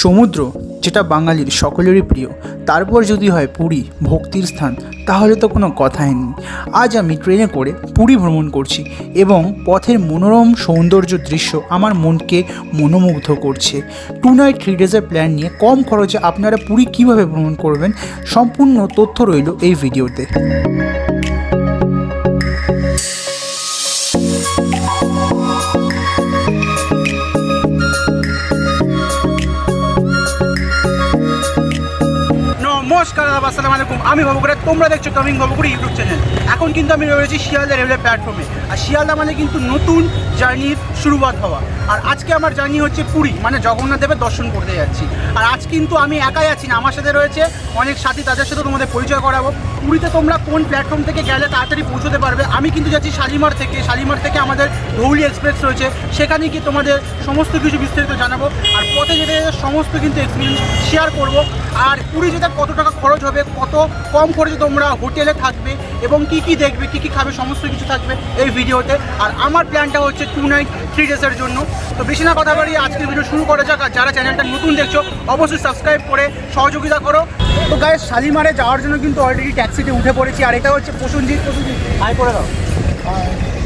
সমুদ্র, যেটা বাঙালির সকলেরই প্রিয়, তারপর যদি হয় পুরী, ভক্তির স্থান, তাহলে তো কোনো কথাই নেই। আজ আমি ট্রেনে করে পুরী ভ্রমণ করছি এবং পথের মনোরম সৌন্দর্য দৃশ্য আমার মনকে মনোমুগ্ধ করছে। টু নাইট থ্রি ডেজের প্ল্যান নিয়ে কম খরচে আপনারা পুরী কীভাবে ভ্রমণ করবেন, সম্পূর্ণ তথ্য রইল এই ভিডিওতে দাদা আসসালামু আলাইকুম। আমি বাবুকুড়ে তোমরা দেখছ কামিং বাবুকুড়ি ইউটিউব চ্যানেল এখন কিন্তু আমি রয়েছি শিয়ালদা রেলওয়ে প্ল্যাটফর্মে আর শিয়ালদা মানে কিন্তু নতুন জার্নির শুরুয়াত হওয়া। আর আজকে আমার জার্নি হচ্ছে পুরী মানে জগন্নাথ দেবের দর্শন করতে যাচ্ছি। আর আজ কিন্তু আমি একাই আছি না, আমার সাথে রয়েছে অনেক সাথী, তাদের সাথে তোমাদের পরিচয় করাবো। পুরীতে তোমরা কোন প্ল্যাটফর্ম থেকে গেলে তাড়াতাড়ি পৌঁছতে পারবে? আমি কিন্তু যাচ্ছি শালিমার থেকে শালিমার থেকে আমাদের ধৌলি এক্সপ্রেস রয়েছে। সেখানে গিয়ে তোমাদের সমস্ত কিছু বিস্তারিত জানাব। আর পথে যেতে সমস্ত কিন্তু এক্সপিরিয়েন্স শেয়ার করব। আর পুরী যেতে কত টাকা খরচ হবে, কত কম খরচে তোমরা হোটেলে থাকবে, এবং কি কি দেখবে, কি কি খাবে, সমস্ত কিছু থাকবে এই ভিডিওতে। আর আমার প্ল্যানটা হচ্ছে টু নাইট থ্রি ডেজের জন্য। তো বেশি না কথা বাড়িয়ে আজকের ভিডিও শুরু করা যাক। যারা চ্যানেলটা নতুন দেখছ, অবশ্যই সাবস্ক্রাইব করে সহযোগিতা করো। তো গায়ে শালিমারে যাওয়ার জন্য কিন্তু অলরেডি ট্যাক্সিতে উঠে পড়েছি, আর এটা হচ্ছে প্রসঞ্জিৎ প্রসঞ্জিৎ হাই করে দাও।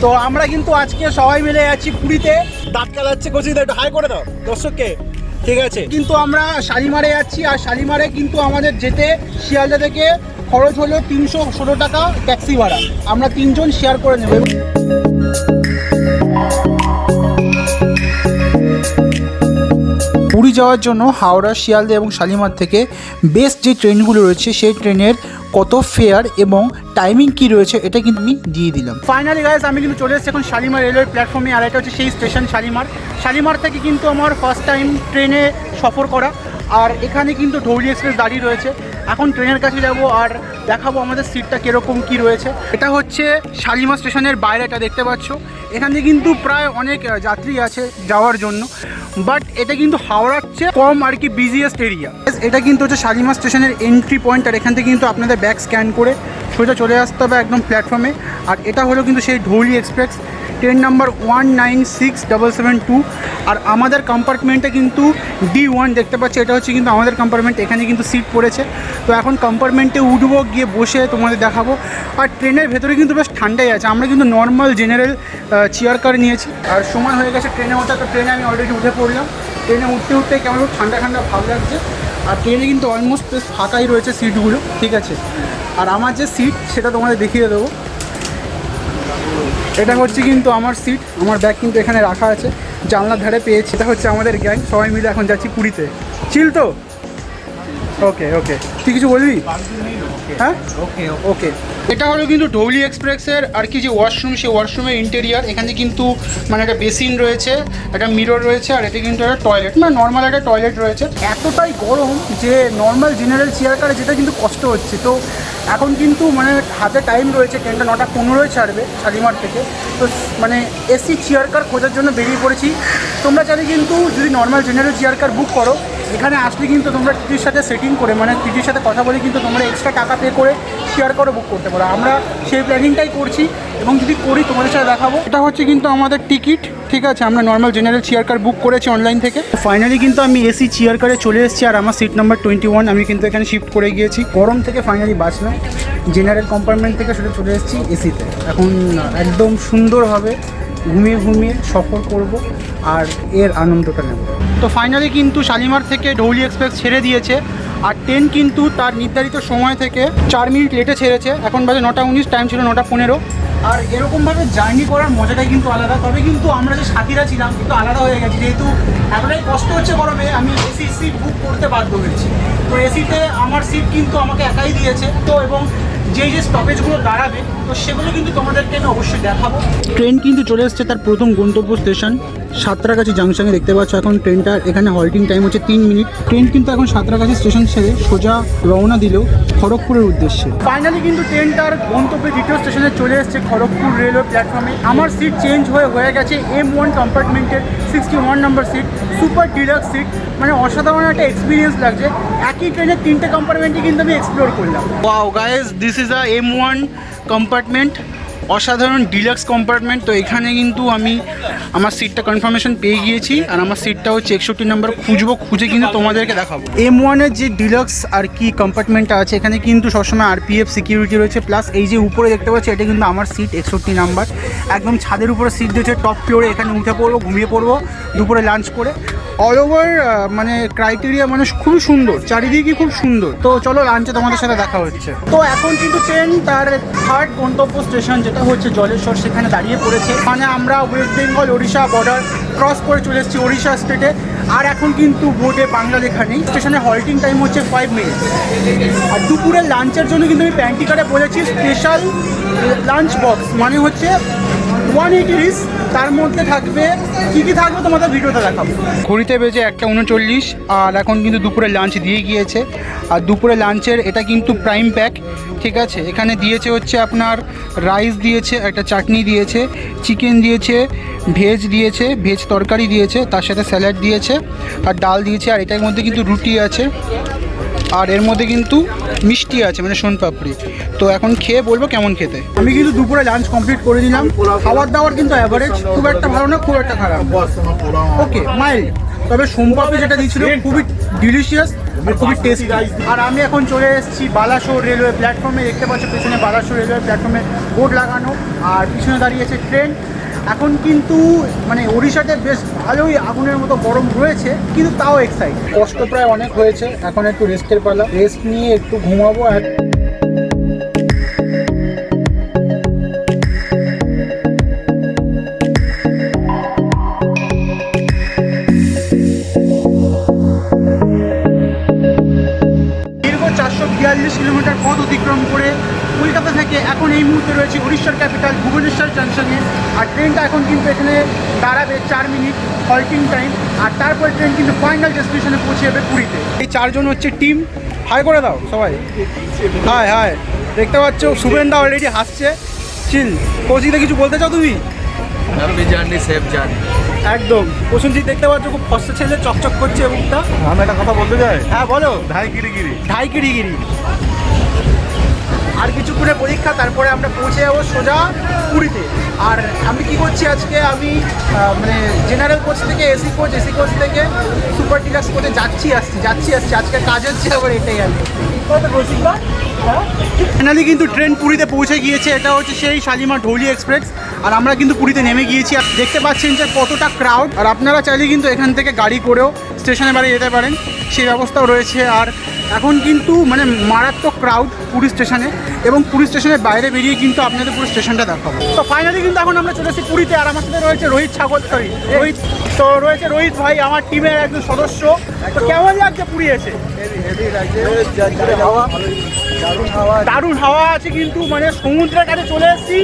তো আমরা কিন্তু আজকে সবাই মিলে যাচ্ছি পুরীতে। দাঁত কালাচ্ছে কচি, একটু হাই করে দাও, দর্শককে। ঠিক আছে? কিন্তু আমরা শালিমারে যাচ্ছি, আর শালিমারে কিন্তু আমাদের যেতে শিয়ালদা থেকে খরচ হলো তিনশো ষোলো টাকা ট্যাক্সি ভাড়া। আমরা তিনজন শেয়ার করে নেব। যাওয়ার জন্য হাওড়া, শিয়ালদা এবং শালিমার থেকে বেস্ট যে ট্রেনগুলো রয়েছে, সেই ট্রেনের কত ফেয়ার এবং টাইমিং কি রয়েছে, এটা কিন্তু আমি দিয়ে দিলাম। ফাইনালি গাইজ আমি কিন্তু চলে এসেছি এখন শালিমার রেলওয়ে প্ল্যাটফর্মে আর এটা হচ্ছে সেই স্টেশন শালিমার। শালিমার থেকে কিন্তু আমার ফার্স্ট টাইম ট্রেনে সফর করা। আর এখানে কিন্তু ধৌলি এক্সপ্রেস দাঁড়িয়ে রয়েছে। এখন ট্রেনের কাছে যাব আর দেখাবো আমাদের সিটটা কীরকম কি রয়েছে। এটা হচ্ছে শালিমা স্টেশনের বাইরেটা দেখতে পাচ্ছ। এখানে কিন্তু প্রায় অনেক যাত্রী আছে যাওয়ার জন্য। বাট এটা কিন্তু হাওড়ার চেয়ে কম আর কি বিজিয়েস্ট এরিয়া এটা কিন্তু হচ্ছে শালিমা স্টেশনের এন্ট্রি পয়েন্ট আর এখান থেকে কিন্তু আপনাদের ব্যাগ স্ক্যান করে সোজা চলে আসতে হবে একদম প্ল্যাটফর্মে আর এটা হলো কিন্তু সেই Dhauli express train number one nine six double seven two আর আমাদের কম্পার্টমেন্টে কিন্তু ডি ওয়ান দেখতে পাচ্ছি, এটা হচ্ছে কিন্তু আমাদের কম্পার্টমেন্ট এখানে কিন্তু সিট পড়েছে। তো এখন কম্পার্টমেন্টে উঠবো, গিয়ে বসে তোমাদের দেখাবো। আর ট্রেনের ভেতরে কিন্তু বেশ ঠান্ডাই আছে, আমরা কিন্তু নর্মাল জেনারেল চেয়ার কার নিয়েছি। আর সময় হয়ে গেছে ট্রেনে ওঠা তো ট্রেনে আমি অলরেডি উঠে পড়লাম। ট্রেনে উঠতে উঠতে কেমন ঠান্ডা ঠান্ডা ভাব লাগছে। আর ট্রেনে কিন্তু অলমোস্ট বেশ ফাঁকাই রয়েছে সিটগুলো ঠিক আছে? আর আমার যে সিট সেটা তোমাদের দেখিয়ে দেবো। এটা হচ্ছে কিন্তু আমার সিট আমার ব্যাগ কিন্তু এখানে রাখা আছে। জানলার ধারে পেয়েছি এটা হচ্ছে আমাদের গ্যাং সবাই মিলে এখন যাচ্ছি পুরীতে। চিল তো? ওকে ওকে তুই কিছু বলবি? হ্যাঁ? ওকে ওকে এটা হলো কিন্তু ধৌলি এক্সপ্রেসের আর কি যে ওয়াশরুম সেই ওয়াশরুমের ইন্টেরিয়ার এখানে কিন্তু মানে একটা বেসিন রয়েছে একটা মিরর রয়েছে আর এটা কিন্তু একটা টয়লেট মানে নর্মাল একটা টয়লেট রয়েছে। এতটাই গরম যে নর্মাল জেনারেল চেয়ার কারে যেটা কিন্তু কষ্ট হচ্ছে। তো এখন কিন্তু মানে হাতে টাইম রয়েছে ট্রেনটা নটা পনেরোয় ছাড়বে শালিমার থেকে। তো মানে এসি চেয়ার কার খোঁজার জন্য বেরিয়ে পড়েছি। তোমরা চাইলে কিন্তু যদি normal general chair car book করো এখানে আসলে কিন্তু তোমরা টিটির সাথে সেটিং করে মানে টিটির সাথে কথা বলে কিন্তু তোমরা এক্সট্রা টাকা পে করে শেয়ার করে বুক করতে পারো। আমরা সেই প্ল্যানিংটাই করছি এবং যদি করি তোমাদের সাথে দেখাবো। এটা হচ্ছে কিন্তু আমাদের টিকিট ঠিক আছে? আমরা normal general chair car book করেছি অনলাইন থেকে। ফাইনালি কিন্তু আমি এসি চেয়ার কারে চলে এসেছি আর আমার সিট নাম্বার টোয়েন্টি ওয়ান আমি কিন্তু এখানে শিফট করে গিয়েছি। গরম থেকে ফাইনালি বাঁচলাম। জেনারেল কম্পার্টমেন্ট থেকে সেটা চলে এসেছি এসিতে এখন একদম সুন্দরভাবে ঘুমিয়ে ঘুমিয়ে সফর করব আর এর আনন্দটা নেব। তো ফাইনালি কিন্তু শালিমার থেকে ধৌলি এক্সপ্রেস ছেড়ে দিয়েছে আর ট্রেন কিন্তু তার নির্ধারিত সময় থেকে চার মিনিট লেটে ছেড়েছে। এখন বাজে নটা উনিশ টাইম ছিল নটা পনেরো। আর এরকমভাবে জার্নি করার মজাটাই কিন্তু আলাদা। তবে কিন্তু আমরা যে সাথীরা ছিলাম কিন্তু আলাদা হয়ে গেছি। যেহেতু এতটাই কষ্ট হচ্ছে গরমে, আমি এসি সিট বুক করতে বাধ্য হয়েছি। তো এসিতে আমার সিট কিন্তু আমাকে একাই দিয়েছে। তো এবং যেই যে স্টপেজগুলো দাঁড়াবে তো সেগুলো কিন্তু তোমাদেরকে আমি অবশ্যই দেখাবো। ট্রেন কিন্তু চলে এসছে তার প্রথম গন্তব্য স্টেশন সাঁতরাগাছি জাংশনে দেখতে পাচ্ছ এখন ট্রেনটার এখানে হল্টিং টাইম হচ্ছে তিন মিনিট ট্রেন কিন্তু এখন সাঁতরাগাছি স্টেশন ছেড়ে সোজা রওনা দিল খড়গপুরের উদ্দেশ্যে। ফাইনালি কিন্তু ট্রেনটার গন্তব্যে দ্বিতীয় স্টেশনে চলে এসছে খড়গপুর রেলওয়ে প্ল্যাটফর্মে আমার সিট চেঞ্জ হয়ে হয়ে গেছে M one কম্পার্টমেন্টের sixty one number seat super deluxe seat মানে অসাধারণ একটা এক্সপিরিয়েন্স লাগছে। একই ট্রেনের তিনটে কম্পার্টমেন্টই কিন্তু আমি এক্সপ্লোর করলাম। Wow guys this is a M one compartment অসাধারণ ডিলাক্স কম্পার্টমেন্ট তো এখানে কিন্তু আমি আমার সিটটা কনফার্মেশন পেয়ে গিয়েছি আর আমার সিটটা হচ্ছে একষট্টি নাম্বার খুঁজবো খুঁজে কিন্তু তোমাদেরকে দেখাবো। এম ওয়ানের যে ডিলাক্স আর কি কম্পার্টমেন্টটা আছে এখানে কিন্তু সবসময় আরপিএফ সিকিউরিটি রয়েছে প্লাস এই যে উপরে দেখতে পাচ্ছি এটা কিন্তু আমার সিট একষট্টি নাম্বার একদম ছাদের উপরে সিট দিয়েছে টপ ফ্লোরে এখানে উঠে পড়ব ঘুমিয়ে পড়ব দুপুরে লাঞ্চ করে। অল ওভার মানে ক্রাইটেরিয়া মানে খুবই সুন্দর চারিদিকে খুব সুন্দর। তো চলো লাঞ্চে তোমাদের সাথে দেখা হচ্ছে। তো এখন কিন্তু ট্রেন তার থার্ড গন্তব্য স্টেশন যেটা হচ্ছে জলেশ্বর, সেখানে দাঁড়িয়ে পড়েছে। মানে আমরা West Bengal Odisha border cross করে চলে এসেছি ওড়িশা স্টেটে আর এখন কিন্তু বোর্ডে বাংলা লেখা নেই। স্টেশনে হল্টিং টাইম হচ্ছে ফাইভ মিনিট আর দুপুরের লাঞ্চের জন্য কিন্তু আমি প্যান্টিকারে বলেছি স্পেশাল লাঞ্চ বক্স মানে হচ্ছে ওয়ান তার মধ্যে থাকবে, কী কী থাকবে তোমাদের ভিডিওতে দেখাবো। ঘড়িতে বেজে একটা উনচল্লিশ, আর এখন কিন্তু দুপুরে লাঞ্চ দিয়ে গিয়েছে। আর দুপুরে লাঞ্চের এটা কিন্তু প্রাইম প্যাক ঠিক আছে? এখানে দিয়েছে হচ্ছে আপনার রাইস দিয়েছে, একটা চাটনি দিয়েছে চিকেন দিয়েছে ভেজ দিয়েছে ভেজ তরকারি দিয়েছে, তার সাথে স্যালাড দিয়েছে, আর ডাল দিয়েছে, আর এটার মধ্যে কিন্তু রুটি আছে। আর এর মধ্যে কিন্তু মিষ্টি আছে মানে সোনপাপড়ি তো এখন খেয়ে বলব কেমন খেতে। আমি কিন্তু দুপুরে লাঞ্চ কমপ্লিট করে দিলাম খাবার দাবার কিন্তু অ্যাভারেজ খুব একটা ভালো না, খুব একটা খারাপ ওকে মাইল্ড তবে সোমপাপড়ি যেটা দিয়েছিল, খুবই ডিলিশিয়াস খুবই টেস্টি আর আমি এখন চলে এসেছি বালাসোর রেলওয়ে প্ল্যাটফর্মে দেখতে পাচ্ছ, পেছনে বালাসোর রেলওয়ে প্ল্যাটফর্মে বোর্ড লাগানো। আর পিছনে দাঁড়িয়েছে ট্রেন এখন কিন্তু মানে ওড়িশাতে বেশ ভালোই আগুনের মতো গরম রয়েছে, কিন্তু তাও এক্সাইট কষ্ট প্রায় অনেক হয়েছে, এখন একটু রেস্টের পালা। রেস্ট নিয়ে একটু ঘুমাবো আর কলকাতা থেকে এখন এই মুহূর্তে রয়েছে উড়িষ্যার ক্যাপিটাল ভুবনেশ্বর জংশনে আর ট্রেনটা এখন কিন্তু এখানে দাঁড়াবে চার মিনিট হল্টিং টাইম আর তারপর ট্রেন কিন্তু ফাইনাল ডেস্টিনেশনে পৌঁছে যাবে পুরীতে। এই চারজন হচ্ছে টিম হাই করে দাও সবাই। হাই হাই দেখতে পাচ্ছ শুভেন্দা অলরেডি হাসছে। চিল কৌশিকদা কিছু বলতে চাও তুমি? হ্যাপি জার্নি সেফ জার্নি একদম। প্রসেনজিৎ দেখতে পাচ্ছ খুব ফস্তা ছেলে চকচক করছে মুখটা। আমি একটা কথা বলতে চাই? হ্যাঁ বলো। ঢাই গিরি গিরি ঢাই কিরিগিরি আর কিছুক্ষণে পরীক্ষা, তারপরে আমরা পৌঁছে যাব সোজা পুরীতে। আর আমি কি করছি আজকে? আমি মানে জেনারেল কোচ থেকে এসি কোচ এসি কোচ থেকে সুপার ডিলাক্স কোচে যাচ্ছি, আসছি যাচ্ছি, আসছি। আজকে কাজ হচ্ছে আবার এটাই আমি ফাইনালি কিন্তু ট্রেন পুরীতে পৌঁছে গিয়েছে। এটা হচ্ছে সেই শালিমা ঢৌলি এক্সপ্রেস আর আমরা কিন্তু পুরীতে নেমে গিয়েছি। আর দেখতে পাচ্ছেন যে কতটা ক্রাউড আর আপনারা চাইলে কিন্তু এখান থেকে গাড়ি করেও স্টেশনে বাড়ি যেতে পারেন। সেই ব্যবস্থাও রয়েছে। আর এখন কিন্তু মানে মারাত্মক ক্রাউড পুরী স্টেশনে এবং পুরী স্টেশনের বাইরে বেরিয়ে কিন্তু আপনাদের পুরো স্টেশনটা দেখাবো। তো ফাইনালি কিন্তু এখন আমরা চলে এসেছি পুরীতে আর আমার সাথে রয়েছে রোহিত ছাগল সরি রোহিত, তো রয়েছে রোহিত ভাই, আমার টিমের একজন সদস্য। তো কেমন লাগছে পুরী এসে? দারুণ হাওয়া আছে। কিন্তু মানে সমুদ্রের কাছে চলে এসেছি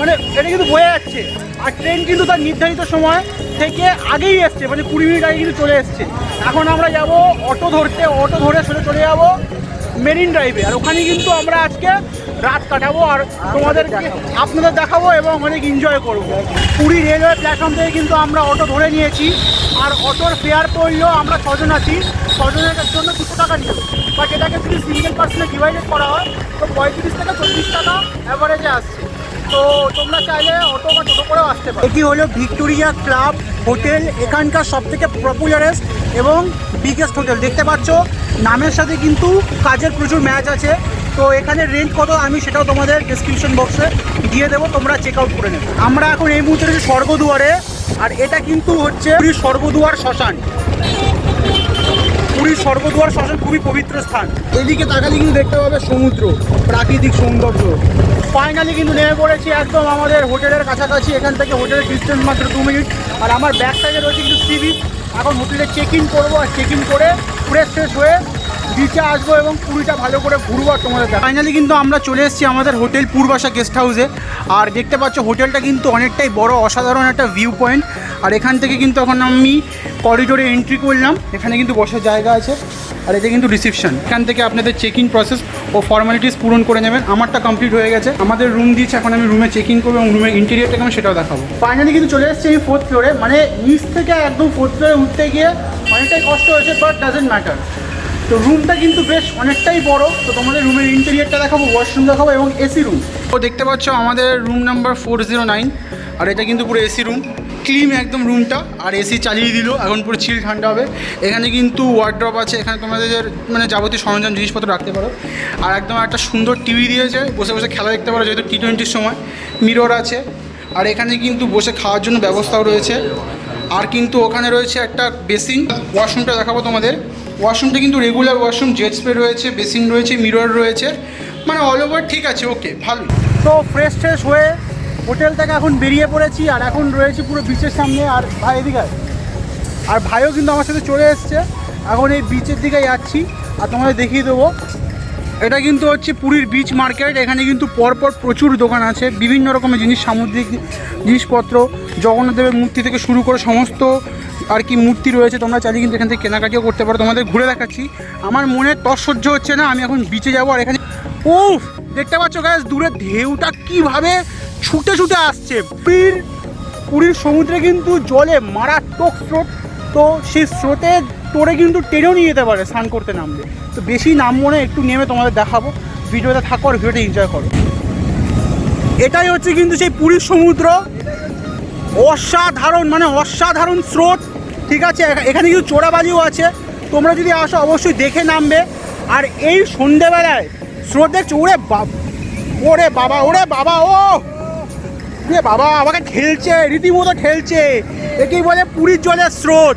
মানে এটা কিন্তু বয়ে যাচ্ছে। আর ট্রেন কিন্তু তার নির্ধারিত সময় থেকে আগেই এসছে মানে কুড়ি মিনিট আগে কিন্তু চলে এসছে। এখন আমরা যাব অটো ধরতে, অটো ধরে সোজা চলে যাব। মেরিন ড্রাইভে। আর ওখানে কিন্তু আমরা আজকে রাত কাটাবো আর তোমাদের আপনাদের দেখাবো এবং অনেক এনজয় করব। পুরী রেলওয়ে প্ল্যাটফর্ম থেকে কিন্তু আমরা অটো ধরে নিয়েছি। আর অটোর ফেয়ার পড়লেও আমরা ছজন আছি। ছজনের জন্য দুশো টাকা নিয়ে বাট এটাকে যদি সিঙ্গেল পার্সনে ডিভাইডেড করা হয়, তো পঁয়ত্রিশ থেকে চল্লিশ টাকা অ্যাভারেজে আসছে। তো তোমরা চাইলে অটো বা টোটো করেও আসতে পারো। এটি হলো ভিক্টোরিয়া ক্লাব হোটেল। এখানকার সব থেকে পপুলারেস্ট এবং বিগেস্ট হোটেল, দেখতে পাচ্ছ? নামের সাথে কিন্তু কাজের প্রচুর ম্যাচ আছে। তো এখানে রেন্ট কত আমি সেটাও তোমাদের ডিসক্রিপশন বক্সে দিয়ে দেবো, তোমরা চেক আউট করে নেবে। আমরা এখন এই মুহূর্তে রয়েছি স্বর্গদুয়ারে, আর এটা কিন্তু হচ্ছে পুরীর স্বর্গদুয়ার শ্মশান। পুরীর স্বর্গদুয়ার শ্মশান খুবই পবিত্র স্থান। এদিকে তাকালে কিন্তু দেখতে পাবে সমুদ্র, প্রাকৃতিক সৌন্দর্য। ফাইনালি কিন্তু নেমে পড়েছি একদম আমাদের হোটেলের কাছাকাছি, এখান থেকে হোটেলের ডিস্টেন্স মাত্র দু মিনিট আর আমার সাইডে রয়েছে কিন্তু সি এখন হোটেলে চেক ইন করব আর চেক ইন করে ফ্রেশ ফ্রেশ হয়ে বিচে আসব এবং পুরীটা ভালো করে ঘুরবো আর তোমাদের ফাইনালি কিন্তু আমরা চলে এসেছি আমাদের হোটেল পূর্বাশা গেস্ট হাউসে আর দেখতে পাচ্ছ হোটেলটা কিন্তু অনেকটাই বড়, অসাধারণ একটা ভিউ পয়েন্ট আর এখান থেকে কিন্তু এখন আমি করিডোরে এন্ট্রি করলাম। এখানে কিন্তু বসার জায়গা আছে। আর এটা কিন্তু রিসেপশন এখান থেকে আপনাদের চেক ইন প্রসেস ও ফর্মালিটিস পূরণ করে নেবেন। আমারটা কমপ্লিট হয়ে গেছে। আমাদের রুম দিয়েছে, এখন আমি রুমে চেক ইন করব এবং রুমের ইন্টেরিয়রটাকে আমি সেটাও দেখাবো। ফাইনালি কিন্তু চলে এসেছি আমি ফোর্থ ফ্লোরে মানে নিচ থেকে একদম ফোর্থ ফ্লোরে উঠতে গিয়ে অনেকটাই কষ্ট হয়েছে বাট ডাজেন্ট ম্যাটার তো রুমটা কিন্তু বেশ অনেকটাই বড়। তো তোমাদের রুমের ইন্টেরিয়ারটা দেখাবো ওয়াশরুম দেখাবো এবং এসি রুম তো দেখতে পাচ্ছ আমাদের room number four zero nine আর এটা কিন্তু পুরো এসি রুম ক্লিন একদম রুমটা আর এসি চালিয়ে দিল, এখন পুরো চিল ঠান্ডা হবে। এখানে কিন্তু ওয়ার্ড্রপ আছে, এখানে তোমাদের মানে যাবতীয় সরঞ্জাম, জিনিসপত্র রাখতে পারো। আর একদম একটা সুন্দর টিভি দিয়েছে, বসে বসে খেলা দেখতে পারো, যেহেতু টি টোয়েন্টির সময়। মিরর আছে, আর এখানে কিন্তু বসে খাওয়ার জন্য ব্যবস্থাও রয়েছে। আর কিন্তু ওখানে রয়েছে একটা বেসিন ওয়াশরুমটা দেখাবো তোমাদের। ওয়াশরুমটা কিন্তু রেগুলার ওয়াশরুম জেট স্প্রে রয়েছে বেসিন রয়েছে মিরর রয়েছে মানে অল ওভার ঠিক আছে ওকে ভালোই তো ফ্রেশ ট্রেশ হয়ে হোটেল থেকে এখন বেরিয়ে পড়েছি, আর এখন রয়েছি পুরো বিচের সামনে, আর ভাই এদিকে। আর ভাইও কিন্তু আমার সাথে চলে এসছে, এখন এই বিচের দিকে যাচ্ছি, আর তোমাদের দেখিয়ে দেবো এটা কিন্তু হচ্ছে পুরীর বিচ মার্কেট এখানে কিন্তু পরপর প্রচুর দোকান আছে, বিভিন্ন রকমের জিনিস, সামুদ্রিক জিনিসপত্র, জগন্নাথ দেবের মূর্তি থেকে শুরু করে সমস্ত আর কি মূর্তি রয়েছে, তোমরা চাইলে কিন্তু এখান থেকে কেনাকাটিও করতে পারো। তোমাদের ঘুরে দেখাচ্ছি। আমার মনে তর সহ্য হচ্ছে না, আমি এখন বিচে যাব আর এখানে উফ, দেখতে পাচ্ছ গ্যাস দূরে ঢেউটা কীভাবে ছুটে ছুটে আসছে। পুরীর পুরীর সমুদ্রে কিন্তু জলে মারাত্মক স্রোত। তো সেই স্রোতে তোরে কিন্তু টেনেও নিয়ে যেতে পারে স্নান করতে নামলে। তো বেশি নামবো না একটু নেমে তোমাদের দেখাবো। ভিডিওতে থাকো আর ভিডিওটা এনজয় করো। এটাই হচ্ছে কিন্তু সেই পুরীর সমুদ্র। অসাধারণ মানে অসাধারণ স্রোত, ঠিক আছে? এখানে কিছু চোরাবালিও আছে। তোমরা যদি আসো, অবশ্যই দেখে নামবে। আর এই সন্ধেবেলায় স্রোত দেখছ? ওরে বাবা ওরে বাবা ওরে বাবা, ও! রে বাবা, আমাকে ঠেলছে রীতিমতো ঠেলছে একেই বলে পুরীর জলের স্রোত।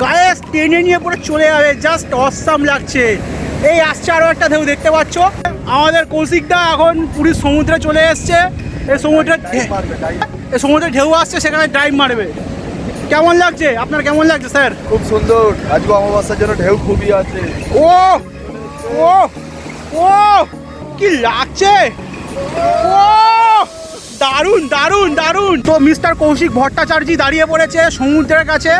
গায়ে টেনে নিয়ে পরে চলে যাবে জাস্ট অসাম লাগছে। এই আসছে আরও একটা ঢেউ, দেখতে পাচ্ছ? আমাদের কৌশিকদা এখন পুরীর সমুদ্রে চলে এসছে। এই সমুদ্রে এই সমুদ্রে ঢেউ আসছে সেখানে ড্রাইভ মারবে। কেমন লাগছে? আপনার কেমন লাগছে স্যার? খুব সুন্দর। আজকে অমাবস্যার জন্য ঢেউ খুবই আছে। ও ও ও কি লাগছে? ও দারুণ দারুণ দারুণ। তো মিস্টার কৌশিক ভট্টাচার্য দাঁড়িয়ে পড়েছে সমুদ্রের কাছে।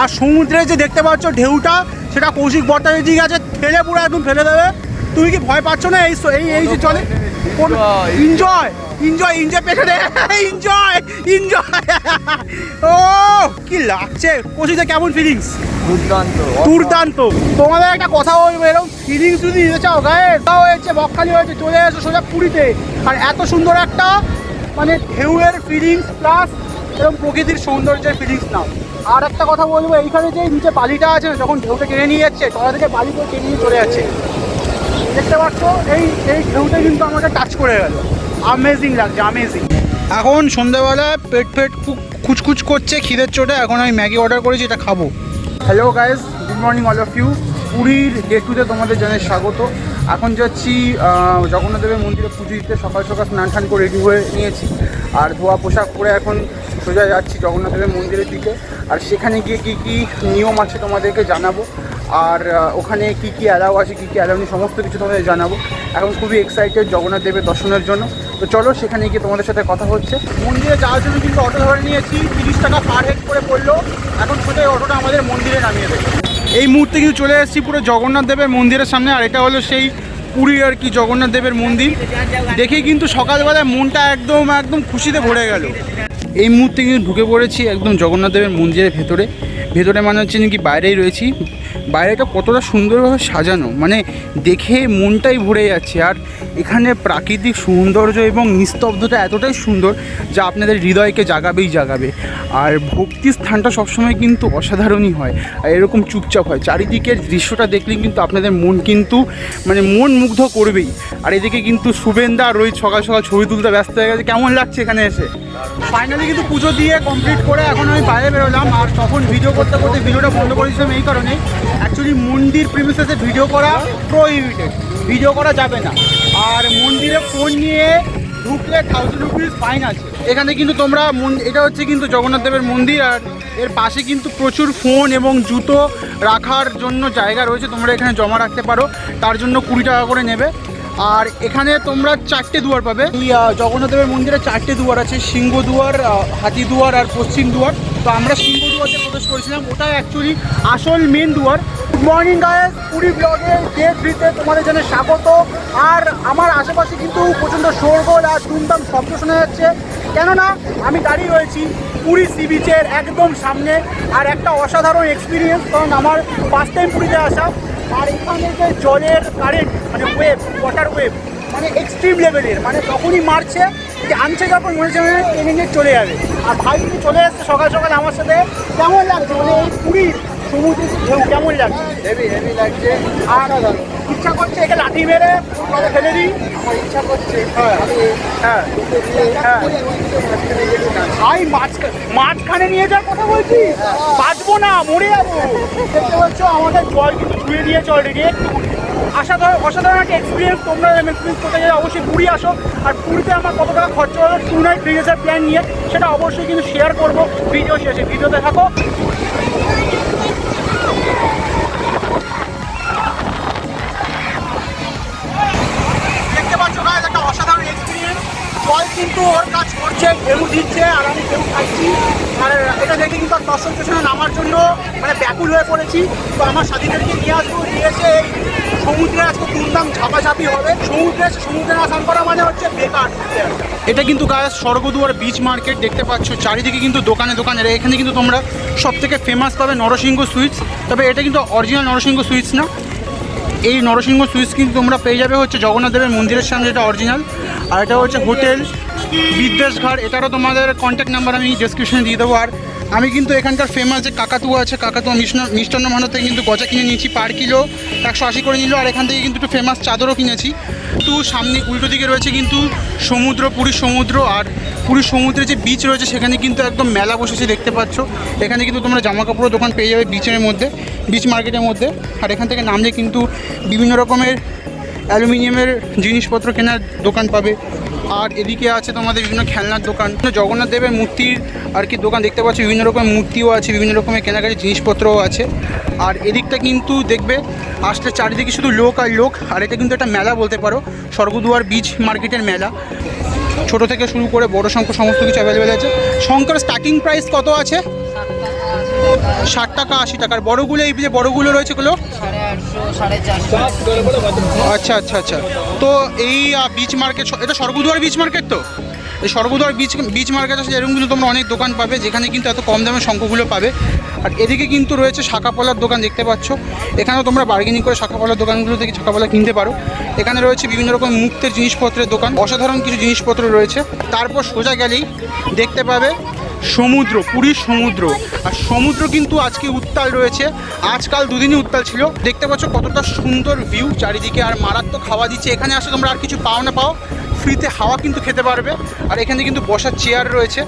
আর সমুদ্রে যে দেখতে পাচ্ছ ঢেউটা সেটা কৌশিক ভট্টাচার্য কাছে ফেলে পুরো একদম ফেলে দেবে। তুমি কি ভয় পাচ্ছ না এই এই যে চলে? এনজয় এনজয় এনজয় পেছনে এনজয় এনজয় ও কি লাগছে? কৌশিকটা কেমন ফিলিংস দুর্দান্ত। দুর্দান্ত। তোমাদের একটা কথা বলব এরকম ফিলিংস যদি নিতে চাও গায়ে তাও হয়েছে বকখালি হয়েছে চলে এসো সোজা পুরীতে। আর এত সুন্দর একটা মানে ঢেউয়ের ফিলিংস প্লাস এরকম প্রকৃতির সৌন্দর্যের ফিলিংস নাও। আর একটা কথা বলব এইখানে যে নিচে বালিটা আছে না যখন ঢেউটা টেনে নিয়ে যাচ্ছে তলা থেকে বালি করে টেনে নিয়ে চলে যাচ্ছে। দেখতে পাচ্ছ? এই এই ঢেউটা কিন্তু আমাকে টাচ করে গেল। আমেজিং লাগছে আমেজিং এখন সন্ধ্যাবেলা পেট ফেট খুচখুচ করছে খিদের চোটে। এখন আমি ম্যাগি অর্ডার করেছি এটা খাব। Hello guys good morning all of you পুরীর ডে টুতে তোমাদের জানাই স্বাগত। এখন যাচ্ছি আহ, জগন্নাথ দেবের মন্দিরে পুজো দিতে। সকাল সকাল স্নান টান করে রেডি হয়ে নিয়েছি। আর ধোয়া পোশাক পরে এখন সোজা যাচ্ছি জগন্নাথ দেবের মন্দিরের দিকে। আর সেখানে গিয়ে কী কী নিয়ম আছে তোমাদেরকে জানাব। আর ওখানে কী কী অ্যালাউ আছে কী কী অ্যালাউ নেই সমস্ত কিছু তোমাদের জানাব। এখন খুবই এক্সাইটেড জগন্নাথ দেবের দর্শনের জন্য। তো চলো সেখানে গিয়ে তোমাদের সাথে কথা হচ্ছে। মন্দিরে যাওয়ার জন্য কিন্তু অটো ধরে নিয়েছি তিরিশ টাকা পার হেড করে পড়ল। এখন সোজা এই অটোটা আমাদের মন্দিরে নামিয়ে দেবে। এই মুহূর্তে কিন্তু চলে এসেছি পুরো জগন্নাথ দেবের মন্দিরের সামনে আর এটা হলো সেই পুরী আর কি জগন্নাথ দেবের মন্দির। দেখেই কিন্তু সকালবেলায় মনটা একদম একদম খুশিতে ভরে গেল। এই মুহূর্তে কিন্তু ঢুকে পড়েছি একদম জগন্নাথ দেবের মন্দিরের ভেতরে। ভেতরে মানে হচ্ছে নাকি বাইরেই রয়েছি। বাইরেটা কতটা সুন্দরভাবে সাজানো। মানে দেখে মনটাই ভরে যাচ্ছে। আর এখানে প্রাকৃতিক সৌন্দর্য এবং নিস্তব্ধতা এতটাই সুন্দর যা আপনাদের হৃদয়কে জাগাবেই জাগাবে। আর ভক্তি স্থানটা সবসময় কিন্তু অসাধারণই হয়। আর এরকম চুপচাপ হয়। চারিদিকের দৃশ্যটা দেখলে কিন্তু আপনাদের মন কিন্তু মানে মন মুগ্ধ করবেই। আর এদিকে কিন্তু শুভেন্দা আর রোহিত সকাল সকাল ছবি তুলতে ব্যস্ত হয়ে গেছে। কেমন লাগছে এখানে এসে? ফাইনালি কিন্তু পুজো দিয়ে কমপ্লিট করে এখন আমি বাইরে বেরোলাম। আর তখন ভিডিও করতে করতে ভিডিওটা বন্ধ করেছিলাম এই কারণে অ্যাকচুয়ালি মন্দির প্রিমিসেসে ভিডিও করা প্রোহিবিটেড ভিডিও করা যাবে না। আর মন্দিরে ফোন নিয়ে ঢুকলে থাউজেন্ড রুপিস ফাইন আছে। এখানে কিন্তু তোমরা এটা হচ্ছে কিন্তু জগন্নাথ দেবের মন্দির, আর এর পাশে কিন্তু প্রচুর ফোন এবং জুতো রাখার জন্য জায়গা রয়েছে। তোমরা এখানে জমা রাখতে পারো। তার জন্য কুড়ি টাকা করে নেবে। আর এখানে তোমরা চারটে দুয়ার পাবে। এই জগন্নাথ দেবের মন্দিরে চারটে দুয়ার আছে। সিংহ দুয়ার হাতি দুয়ার আর পশ্চিম দুয়ার। তো আমরা সিংহ দুয়ারে প্রবেশ করেছিলাম। ওটাই অ্যাকচুয়ালি আসল মেন দুয়ার। মর্নিং গায়েস পুরী ব্লগে ডে থ্রিতে তোমাদের জন্য স্বাগত। আর আমার আশেপাশে কিন্তু প্রচণ্ড শোরগোল আর দুমদাম শব্দ শোনা যাচ্ছে। কেননা, আমি দাঁড়িয়ে রয়েছি পুরী সি বিচের একদম সামনে। আর একটা অসাধারণ এক্সপিরিয়েন্স কারণ আমার ফার্স্ট টাইম পুরীতে আসা। আর এখানে যে জলের কারেন্ট মানে ওয়েভ ওয়াটার ওয়েভ মানে এক্সট্রিম লেভেলের মানে তখনই মারছে যে আনছে যখন মনে হচ্ছে মানে টেনে চলে যাবে। আর ভাই চলে এসছে সকাল সকাল আমার সাথে। কেমন লাগছে? মানে এই পুরীর সমুদ্রের ঢেউ কেমন লাগছে? হেভি হেভি লাগছে। আর ইচ্ছা করছে একে লাঠি মেরে জলে ফেলে দিই? আমার ইচ্ছা করছে হ্যাঁ হ্যাঁ। হ্যাঁ। ভাই মাঝখানে মাঝখানে নিয়ে যাওয়ার কথা বলছি? বাঁচবো না মরে যাব। দেখতে পাচ্ছ আমাদের জল কিন্তু ছুঁয়ে দিয়েছে অলরেডি একটু অসাধারণ অসাধারণ একটা এক্সপিরিয়েন্স তোমরা এক্সপিরিয়েন্স করতে গেলে অবশ্যই পুরী আসো। আর পুরীতে আমার কত টাকা খরচা হলো টু নাইট থ্রি প্ল্যান নিয়ে সেটা অবশ্যই কিন্তু শেয়ার করব। ভিডিও শেষে ভিডিওতে থাকো। কিন্তু ওর কাজ করছে ঢেউ দিচ্ছে, আর আমি ঢেউ খাচ্ছি। আর এটা দেখে কিন্তু আর দর্শক স্টেশনে নামার জন্য মানে ব্যাকুল হয়ে পড়েছি। তো আমার সাথীদেরকে নিয়ে আসব, নিয়ে এসে এই সমুদ্রে আজকে দুমদাম ঝাপাঝাপি হবে। সমুদ্রে সমুদ্রে না স্নান করা মানে হচ্ছে বেকার। এটা কিন্তু গায়ে স্বর্গদুয়ার বিচ মার্কেট দেখতে পাচ্ছ। চারিদিকে কিন্তু দোকানে দোকানে এখানে কিন্তু তোমরা সব থেকে ফেমাস পাবে নরসিংহ সুইটস তবে এটা কিন্তু অরিজিনাল নরসিংহ সুইটস না। এই নরসিংহ সুইচ কিন্তু তোমরা পেয়ে যাবে হচ্ছে জগন্নাথ দেবের মন্দিরের সামনে যেটা অরিজিনাল আর এটা হচ্ছে হোটেল বিদ্বেষ ঘাট এটারও তোমাদের কন্ট্যাক্ট নাম্বার আমি ডিসক্রিপশনে দিয়ে দেবো। আর আমি কিন্তু এখানকার ফেমাস যে কাকাতুয়া আছে, কাকাতুয়া মিষ্টান্ন ভাণ্ডার থেকে কিন্তু গজা কিনে নিয়েছি পার কিলো, একশো আশি করে নিল, আর এখান থেকে কিন্তু একটু ফেমাস চাদরও কিনেছি। কিন্তু সামনে উল্টো দিকে রয়েছে কিন্তু সমুদ্র পুরীর সমুদ্র, আর পুরীর সমুদ্রে যে বিচ রয়েছে সেখানে কিন্তু একদম মেলা বসেছে দেখতে পাচ্ছ। এখানে কিন্তু তোমরা জামা কাপড়ের দোকান পেয়ে যাবে বিচের মধ্যে বিচ মার্কেটের মধ্যে। আর এখান থেকে নামলে কিন্তু বিভিন্ন রকমের অ্যালুমিনিয়ামের জিনিসপত্র কেনার দোকান পাবে। আর এদিকে আছে তোমাদের বিভিন্ন খেলনার দোকান। জগন্নাথ দেবের মূর্তির আর কি দোকান দেখতে পাচ্ছ, বিভিন্ন রকমের মূর্তিও আছে, বিভিন্ন রকমের কেনাকাটি জিনিসপত্রও আছে। আর এদিকটা কিন্তু দেখবে, আসলে চারিদিকে শুধু লোক আর লোক, আর এটা কিন্তু একটা মেলা বলতে পারো, স্বর্গদুয়ার বিচ মার্কেটের মেলা। ছোট থেকে শুরু করে বড় সংখ্যা সমস্ত কিছু অ্যাভেলেবেল আছে। সংখ্যার স্টার্টিং প্রাইস কত আছে? ষাট টাকা, আশি টাকার বড়গুলো, এই যে বড়গুলো রয়েছে এগুলো? আচ্ছা আচ্ছা আচ্ছা। তো এই বিচ মার্কেট এটা স্বর্গদুয়ার বিচ মার্কেট তো? এই স্বর্গদুয়ার বিচ বিচ মার্কেট আছে, এরকম কিন্তু তোমরা অনেক দোকান পাবে, যেখানে কিন্তু এত কম দামে শঙ্খগুলো পাবে। আর এদিকে কিন্তু রয়েছে শাখাপলার দোকান, দেখতে পাচ্ছ। এখানেও তোমরা বার্গেনিং করে শাখাপলার দোকানগুলো থেকে শাখাপলা কিনতে পারো। এখানে রয়েছে বিভিন্ন রকম মুক্তের জিনিসপত্রের দোকান, অসাধারণ কিছু জিনিসপত্র রয়েছে। তারপর সোজা গেলেই দেখতে পাবে সমুদ্র পুরীর সমুদ্র। আর সমুদ্র কিন্তু আজকে উত্তাল রয়েছে। আজকাল দুদিনই উত্তাল ছিল। দেখতে পাচ্ছ কতটা সুন্দর ভিউ চারিদিকে। আর মারাত্মক হাওয়া দিচ্ছে। এখানে আসলে তোমরা আর কিছু পাও না পাও। ফ্রিতে হাওয়া কিন্তু খেতে পারবে। আর এখানে কিন্তু বসার চেয়ার রয়েছে।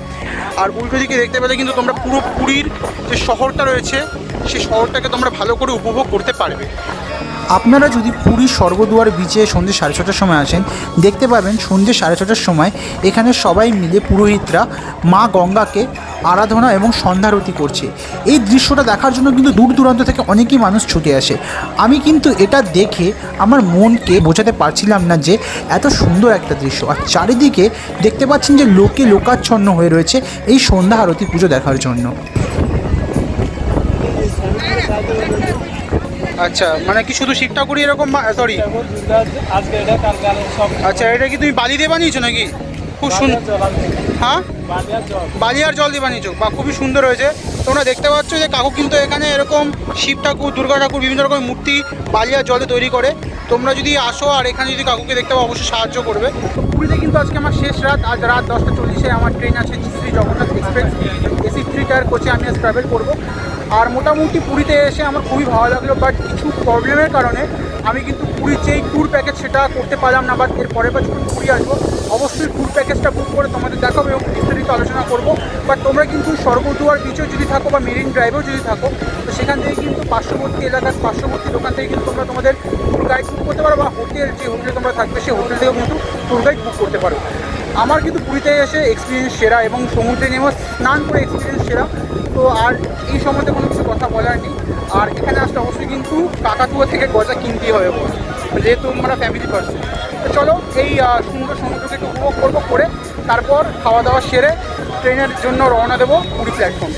আর উল্টো দিকে দেখতে পেলে কিন্তু তোমরা পুরো পুরীর যে শহরটা রয়েছে সেই শহরটাকে তোমরা ভালো করে উপভোগ করতে পারবে। আপনারা যদি পুরীর স্বর্গদুয়ার বিচে সন্ধ্যে সাড়ে ছটার সময় আসেন, দেখতে পাবেন সন্ধ্যে সাড়ে ছটার সময় এখানে সবাই মিলে পুরোহিতরা মা গঙ্গাকে আরাধনা এবং সন্ধ্যারতি করছে। এই দৃশ্যটা দেখার জন্য কিন্তু দূর দূরান্ত থেকে অনেকেই মানুষ ছুটে আসে। আমি কিন্তু এটা দেখে আমার মনকে বোঝাতে পারছিলাম না যে এত সুন্দর একটা দৃশ্য। আর চারিদিকে দেখতে পাচ্ছেন যে লোকে লোকাচ্ছন্ন হয়ে রয়েছে এই সন্ধ্যা আরতি পুজো দেখার জন্য। আচ্ছা মানে কি শুধু শিব ঠাকুরই এরকম সরি আচ্ছা এটা কি তুমি বালি দিয়ে বানিয়েছো নাকি? খুব সুন্দর হ্যাঁ? বালি আর জল দিয়ে বানিয়েছো। বা খুবই সুন্দর হয়েছে। তোমরা দেখতে পাচ্ছ যে কাকু কিন্তু এখানে এরকম শিব ঠাকুর, দুর্গা ঠাকুর, বিভিন্ন রকমের মূর্তি বালি আর জলে তৈরি করে। তোমরা যদি আসো আর এখানে যদি কাকুকে দেখতে পাও, অবশ্যই সাহায্য করবে। পুরীতে কিন্তু আজকে আমার শেষ রাত। আজ রাত দশটা চল্লিশে আমার ট্রেন আছে Shri Jagannath express. AC three tier কোচে আমি আজ ট্রাভেল করব। আর মোটামুটি পুরীতে এসে আমার খুবই ভালো লাগল বাট কিছু প্রবলেমের কারণে আমি কিন্তু পুরীর যেই ট্যুর প্যাকেজ সেটা করতে পারলাম না বাট এর পরের বার যখন পুরী আসব অবশ্যই ট্যুর প্যাকেজটা বুক করে তোমাদের দেখাবো এবং বিস্তারিত আলোচনা করব। বাট তোমরা কিন্তু স্বর্গদুয়ার বিচেও যদি থাকো বা মেরিন ড্রাইভেও যদি থাকো, তো সেখান থেকে কিন্তু পার্শ্ববর্তী এলাকার পার্শ্ববর্তী দোকান থেকে কিন্তু তোমরা তোমাদের ট্যুর গাইড বুক করতে পারো বা হোটেল যে হোটেলে তোমরা থাকবে সেই হোটেল থেকেও কিন্তু ট্যুর গাইড বুক করতে পারো। আমার কিন্তু পুরীতে এসে এক্সপিরিয়েন্স সেরা এবং সমুদ্রে নেমে স্নান করে এক্সপিরিয়েন্স সেরা। তো আর এই সম্বন্ধে কোনো কিছু কথা বলার নেই। আর এখানে আসলে অবশ্যই কিন্তু কাকাতুয়া থেকে গজা কিনতেই হবে। যেহেতু আমরা ফ্যামিলি পার্সন তো চলো এই সুন্দর সমুদ্রকে একটু উপভোগ করব করে তারপর খাওয়া দাওয়া সেরে ট্রেনের জন্য রওনা দেবো পুরী প্ল্যাটফর্ম